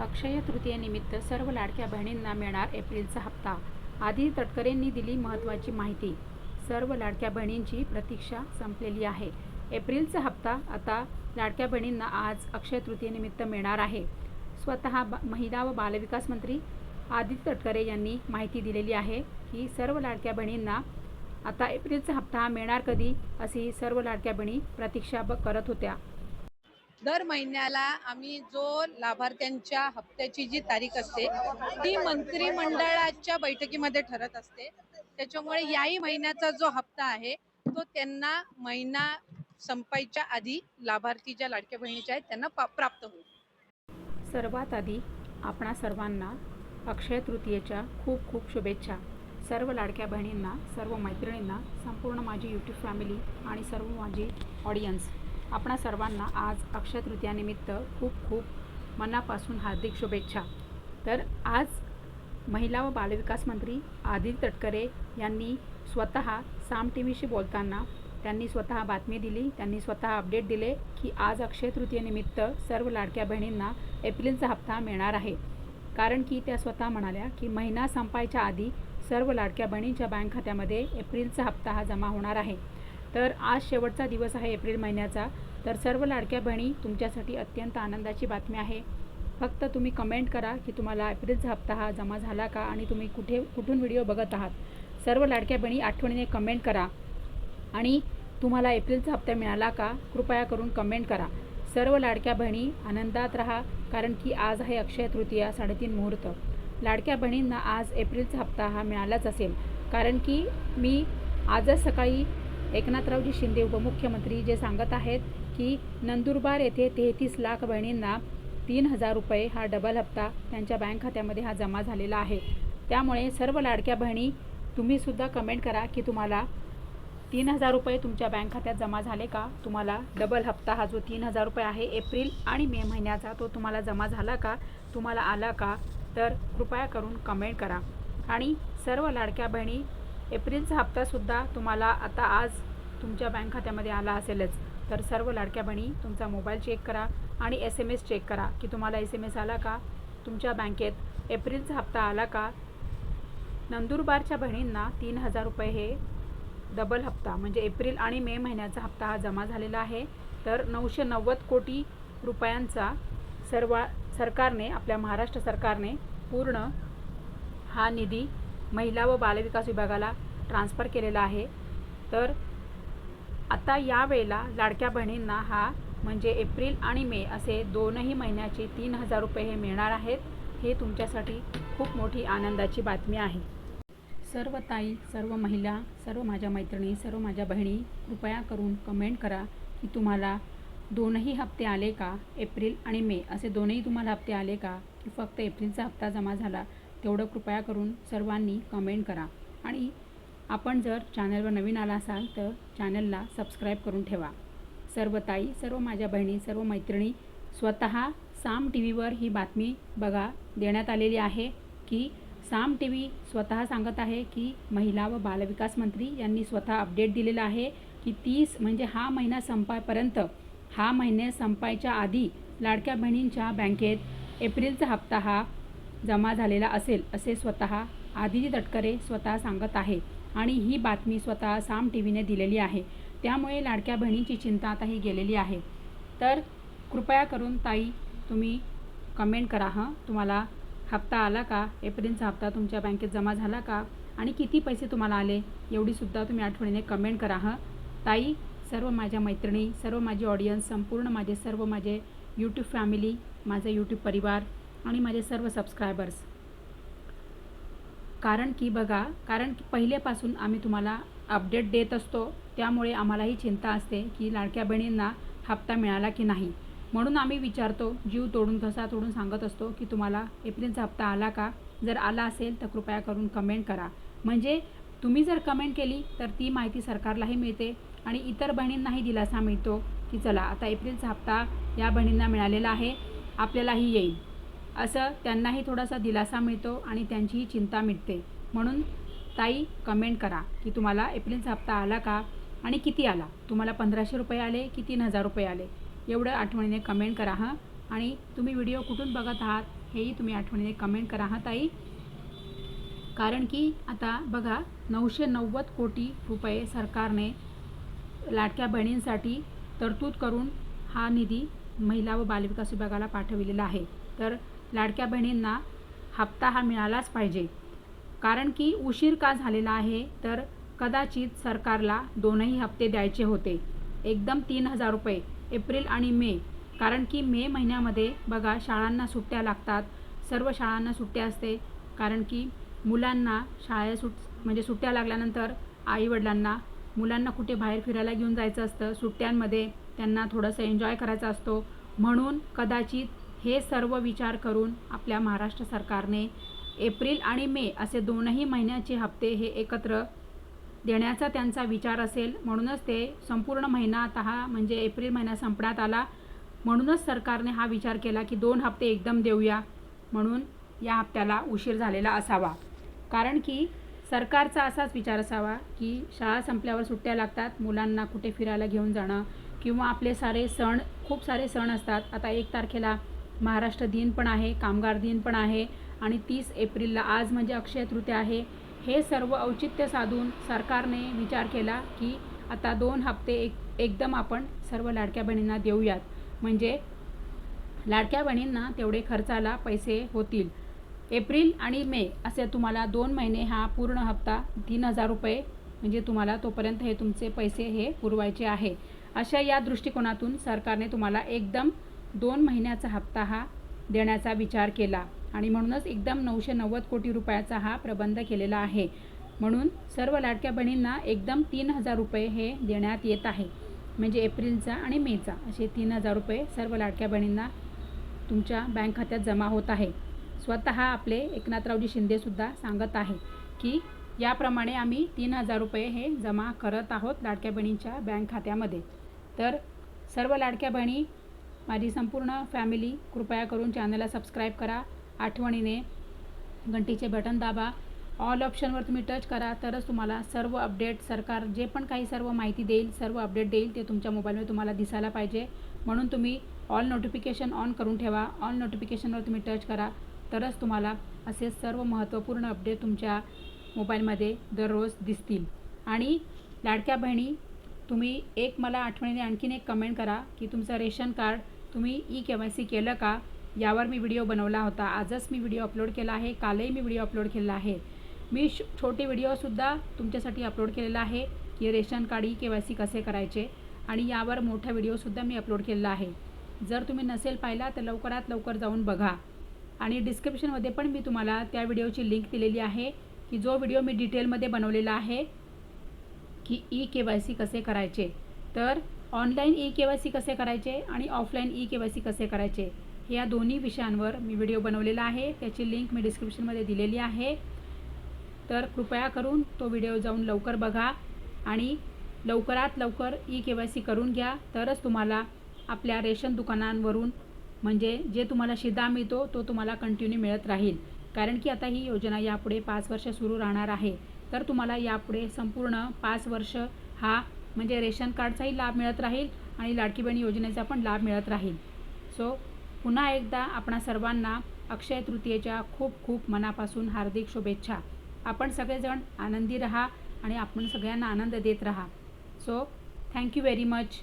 अक्षय तृतीयेनिमित्त सर्व लाडक्या बहिणींना मिळणार एप्रिलचा हप्ता. आधी तटकरेंनी दिली महत्त्वाची माहिती. सर्व लाडक्या बहिणींची प्रतीक्षा संपलेली आहे. एप्रिलचा हप्ता आता लाडक्या बहिणींना आज अक्षय तृतीयेनिमित्त मिळणार आहे. स्वतः महिला व बालविकास मंत्री आदित्य तटकरे यांनी माहिती दिलेली आहे की सर्व लाडक्या बहिणींना आता एप्रिलचा हप्ता मिळणार कधी अशी सर्व लाडक्या बहिणी प्रतीक्षा ब करत होत्या. दर महिन्याला आम्ही जो लाभार्थ्यांच्या हप्त्याची जी तारीख असते ती मंत्रिमंडळाच्या बैठकीमध्ये ठरत असते. त्याच्यामुळे याही महिन्याचा जो हप्ता आहे तो त्यांना महिना संपायच्या आधी लाभार्थी ज्या लाडक्या बहिणीच्या आहेत त्यांना पा- प्राप्त होईल. सर्वात आधी आपणा सर्वांना अक्षय तृतीयेच्या खूप खूप शुभेच्छा. सर्व लाडक्या बहिणींना सर्व मैत्रिणींना संपूर्ण माझी यूट्यूब फॅमिली आणि सर्व माझी ऑडियन्स आपणा सर्वांना आज अक्षय तृतीयानिमित्त खूप खूप मनापासून हार्दिक शुभेच्छा. तर आज महिला व बालविकास मंत्री आदित्य तटकरे यांनी स्वतः साम टी व्हीशी बोलताना त्यांनी स्वतः बातमी दिली त्यांनी स्वतः अपडेट दिले की आज अक्षय तृतीयेनिमित्त सर्व लाडक्या बहिणींना एप्रिलचा हप्ता मिळणार आहे. कारण की त्या स्वतः म्हणाल्या की महिना संपायच्या आधी सर्व लाडक्या बहिणींच्या बँक खात्यामध्ये एप्रिलचा हप्ता हा जमा होणार आहे. तर आज शेवटचा दिवस आहे एप्रिल महिन्याचा. तर सर्व लाडक्या बहिणी तुमच्यासाठी अत्यंत आनंदाची बातमी आहे. फक्त तुम्ही कमेंट करा की तुम्हाला एप्रिलचा हप्ता हा जमा झाला का आणि तुम्ही कुठे कुठून व्हिडिओ बघत आहात. सर्व लाडक्या बहिणी आठवणीने कमेंट करा. आणि तुम्हाला एप्रिलचा हप्ता मिळाला का कृपया करून कमेंट करा. सर्व लाडक्या बहिणी आनंदात राहा कारण की आज आहे अक्षय तृतीया साडेतीन मुहूर्त. लाडक्या बहिणींना आज एप्रिलचा हप्ता हा मिळालाच असेल. कारण की मी आजच सकाळी एकनाथरावजी शिंदे उपमुख्यमंत्री जे सांगत आहेत की नंदुरबार येथे तेहतीस लाख बहिणींना तीन हजार रुपये हा डबल हप्ता त्यांच्या बँक खात्यामध्ये हा जमा झालेला आहे. त्यामुळे सर्व लाडक्या बहिणी तुम्हीसुद्धा कमेंट करा की तुम्हाला तीन हजार रुपये तुमच्या बँक खात्यात जमा झाले का? तुम्हाला डबल हप्ता हा जो तीन हजार रुपये आहे एप्रिल आणि मे महिन्याचा तो तुम्हाला जमा झाला का? तुम्हाला आला का? तर कृपया करून कमेंट करा. आणि सर्व लाडक्या बहिणी एप्रिलचा हप्तासुद्धा तुम्हाला आता आज तुमच्या बँक खात्यामध्ये आला असेलच. तर सर्व लाडक्या बहिणी तुमचा मोबाईल चेक करा आणि एस एम एस चेक करा की तुम्हाला एस एम एस आला का? तुमच्या बँकेत एप्रिलचा हप्ता आला का? नंदुरबारच्या बहिणींना तीन हजार रुपये हे डबल हप्ता म्हणजे एप्रिल आणि मे महिन्याचा हप्ता हा जमा झालेला आहे. तर नऊशे नव्वद कोटी रुपयांचा सर्व सरकारने आपल्या महाराष्ट्र सरकारने पूर्ण हा निधी महिला व बालविकास विभागाला ट्रान्स्फर केलेला आहे. तर आता यावेळेला लाडक्या बहिणींना हा म्हणजे एप्रिल आणि मे असे दोनही महिन्याचे तीन हजार रुपये हे मिळणार आहेत. हे तुमच्यासाठी खूप मोठी आनंदाची बातमी आहे. सर्व ताई सर्व महिला सर्व माझ्या मैत्रिणी सर्व माझ्या बहिणी कृपया करून कमेंट करा की तुम्हाला दोनही हप्ते आले का? एप्रिल आणि मे असे दोनही तुम्हाला हप्ते आले का? की फक्त एप्रिलचा हप्ता जमा झाला? तेवढं कृपया करून सर्वांनी कमेंट करा. आणि आपण जर चॅनलवर नवीन आला असाल तर चॅनलला सबस्क्राईब करून ठेवा. सर्व ताई सर्व माझ्या बहिणी सर्व मैत्रिणी स्वतः साम टी व्हीवर ही बातमी बघा देण्यात आलेली आहे की साम टी व्ही स्वतः सांगत आहे की महिला व बालविकास मंत्री यांनी स्वतः अपडेट दिलेला आहे की तीस म्हणजे हा महिना संपायपर्यंत हा महिने संपायच्या आधी लाडक्या बहिणींच्या बँकेत एप्रिलचा हप्ता हा जमा झालेला असेल असे स्वतः आदिती तटकरे स्वतः सांगत आहे. आणि ही बातमी स्वतः साम टी व्हीने दिलेली आहे. त्यामुळे लाडक्या बहिणीची चिंता आता ही गेलेली आहे. तर कृपया करून ताई तुम्ही कमेंट करा हां? तुम्हाला हप्ता आला का? एप्रिलचा हप्ता तुमच्या बँकेत जमा झाला का? आणि किती पैसे तुम्हाला आले? एवढीसुद्धा तुम्ही आठवणीने कमेंट करा हां? ताई सर्व माझ्या मैत्रिणी सर्व माझी ऑडियन्स संपूर्ण माझे सर्व माझे यूट्यूब फॅमिली माझा यूट्यूब परिवार आणि माझे सर्व सबस्क्रायबर्स कारण की बघा कारण की पहिलेपासून आम्ही तुम्हाला अपडेट देत असतो त्यामुळे आम्हालाही चिंता असते की लाडक्या बहिणींना हप्ता मिळाला की नाही. म्हणून आम्ही विचारतो जीव तोडून घसा तोडून सांगत असतो की तुम्हाला एप्रिलचा हप्ता आला का? जर आला असेल तर कृपया करून कमेंट करा. म्हणजे तुम्ही जर कमेंट केली तर ती माहिती सरकारलाही मिळते आणि इतर बहिणींनाही दिलासा मिळतो की चला आता एप्रिलचा हप्ता या बहिणींना मिळालेला आहे आपल्यालाही येईल. असं त्यांनाही थोडासा दिलासा मिळतो आणि त्यांचीही चिंता मिटते. म्हणून ताई कमेंट करा की तुम्हाला एप्रिलचा हप्ता आला का आणि किती आला? तुम्हाला पंधराशे रुपये आले की तीन हजार रुपये आले? एवढं आठवणीने कमेंट करा हां? आणि तुम्ही व्हिडिओ कुठून बघत आहात हेही तुम्ही आठवणीने कमेंट करा हां ताई? कारण की आता बघा नऊशे नव्वद कोटी रुपये सरकारने लाडक्या बहिणींसाठी तरतूद करून हा निधी महिला व बालविकास विभागाला पाठविलेला आहे. तर लाडक्या बहिणींना हप्ता हा मिळालाच पाहिजे. कारण की उशीर का झालेला आहे तर कदाचित सरकारला दोनही हप्ते द्यायचे होते. एकदम तीन हजार रुपये एप्रिल आणि मे. कारण की मे महिन्यामध्ये बघा शाळांना सुट्ट्या लागतात. सर्व शाळांना सुट्ट्या असते. कारण की मुलांना शाळे सुट म्हणजे सुट्ट्या लागल्यानंतर आईवडिलांना मुलांना कुठे बाहेर फिरायला घेऊन जायचं असतं सुट्ट्यांमध्ये त्यांना थोडंसं एन्जॉय करायचा असतो. म्हणून कदाचित हे सर्व विचार करून आपल्या महाराष्ट्र सरकारने एप्रिल आणि मे असे दोनही महिन्याचे हप्ते हे एकत्र देण्याचा त्यांचा विचार असेल. म्हणूनच ते संपूर्ण महिना आता हा म्हणजे एप्रिल महिना संपण्यात आला. म्हणूनच सरकारने हा विचार केला की दोन हप्ते एकदम देऊया. म्हणून या हप्त्याला उशीर झालेला असावा. कारण की सरकारचा असाच विचार असावा की शाळा संपल्यावर सुट्ट्या लागतात. मुलांना कुठे फिरायला घेऊन जाणं किंवा आपले सारे सण खूप सारे सण असतात. आता एक तारखेला महाराष्ट्र दिन पण आहे कामगार दिन पण आहे आणि तीस एप्रिलला आज म्हणजे अक्षय तृतीया आहे. हे सर्व औचित्य साधून सरकारने विचार केला की आता दोन हप्ते एक एकदम आपण सर्व लाडक्या बहिणींना देऊयात. म्हणजे लाडक्या बहिणींना तेवढे खर्चाला पैसे होतील. एप्रिल आणि मे असे तुम्हाला दोन महिने हा पूर्ण हप्ता तीन हजार रुपये म्हणजे तुम्हाला तोपर्यंत हे तुमचे पैसे हे पुरवायचे आहे. अशा या दृष्टिकोनातून सरकारने तुम्हाला एकदम दोन महिन्याचा हप्ता हा देण्याचा विचार केला आणि म्हणूनच एकदम नऊशे नव्वद कोटी रुपयाचा हा प्रबंध केलेला आहे. म्हणून सर्व लाडक्या बहिणींना एकदम तीन हजार रुपये हे देण्यात येत आहे. म्हणजे एप्रिलचा आणि मेचा असे तीन हजार रुपये सर्व लाडक्या बहिणींना तुमच्या बँक खात्यात जमा होत आहे. स्वतः आपले एकनाथरावजी शिंदेसुद्धा सांगत आहे की याप्रमाणे आम्ही तीन हजार रुपये हे जमा करत आहोत लाडक्या बहिणींच्या बँक खात्यामध्ये. तर सर्व लाडक्या बहिणी माझी संपूर्ण फॅमिली कृपया करून चॅनलला सबस्क्राईब करा. आठवणीने घंटीचे बटन दाबा. ऑल ऑप्शनवर तुम्ही टच करा तरच तुम्हाला सर्व अपडेट सरकार जे पण काही सर्व माहिती देईल सर्व अपडेट देईल ते तुमच्या मोबाईलमध्ये तुम्हाला दिसायला पाहिजे. म्हणून तुम्ही ऑल नोटिफिकेशन ऑन करून ठेवा. ऑल नोटिफिकेशनवर तुम्ही टच करा तरच तुम्हाला असे सर्व महत्त्वपूर्ण अपडेट तुमच्या मोबाईलमध्ये दररोज दिसतील. आणि लाडक्या बहिणी तुम्ही एक मला आठवणीने आणखीन एक कमेंट करा की तुमचं रेशन कार्ड तुम्ही ई के वाय सी केलं का? यावर मी व्हिडिओ बनवला होता. आजच मी व्हिडिओ अपलोड केला आहे. कालही मी व्हिडिओ अपलोड केलेला आहे. मी श छोटे व्हिडिओसुद्धा तुमच्यासाठी अपलोड केलेला आहे की ration card e K Y C कसे करायचे? आणि यावर मोठा व्हिडिओसुद्धा मी अपलोड केलेला आहे. जर तुम्ही नसेल पाहिला तर लवकरात लवकर जाऊन बघा. आणि डिस्क्रिप्शनमध्ये पण मी तुम्हाला त्या व्हिडिओची लिंक दिलेली आहे की जो व्हिडिओ मी डिटेलमध्ये बनवलेला आहे की ई के वाय सी कसे करायचे. तर online e K Y C कसे करायचे आणि offline e K Y C कसे करायचे या दोन्ही विषयांवर मी व्हिडिओ बनवलेला आहे. त्याची लिंक मी डिस्क्रिप्शनमध्ये दिलेली आहे. तर कृपया करून तो व्हिडिओ जाऊन लवकर बघा आणि लवकरात लवकर ई के वाय सी करून घ्या. तरच तुम्हाला आपल्या रेशन दुकानांवरून म्हणजे जे तुम्हाला शिदा मिळतो तो तुम्हाला कंटिन्यू मिळत राहील. कारण की आता ही योजना यापुढे पाच वर्ष सुरू राहणार आहे. तर तुम्हाला यापुढे संपूर्ण पाच वर्ष हा म्हणजे रेशन कार्डचाही लाभ मिळत राहील आणि लाडकी बहीण योजनेचा पण लाभ मिळत राहील. सो पुन्हा एकदा आपणा सर्वांना अक्षय तृतीयेच्या खूप खूप मनापासून हार्दिक शुभेच्छा. आपण सगळेजण आनंदी राहा आणि आपण सगळ्यांना आनंद देत राहा. So thank you very much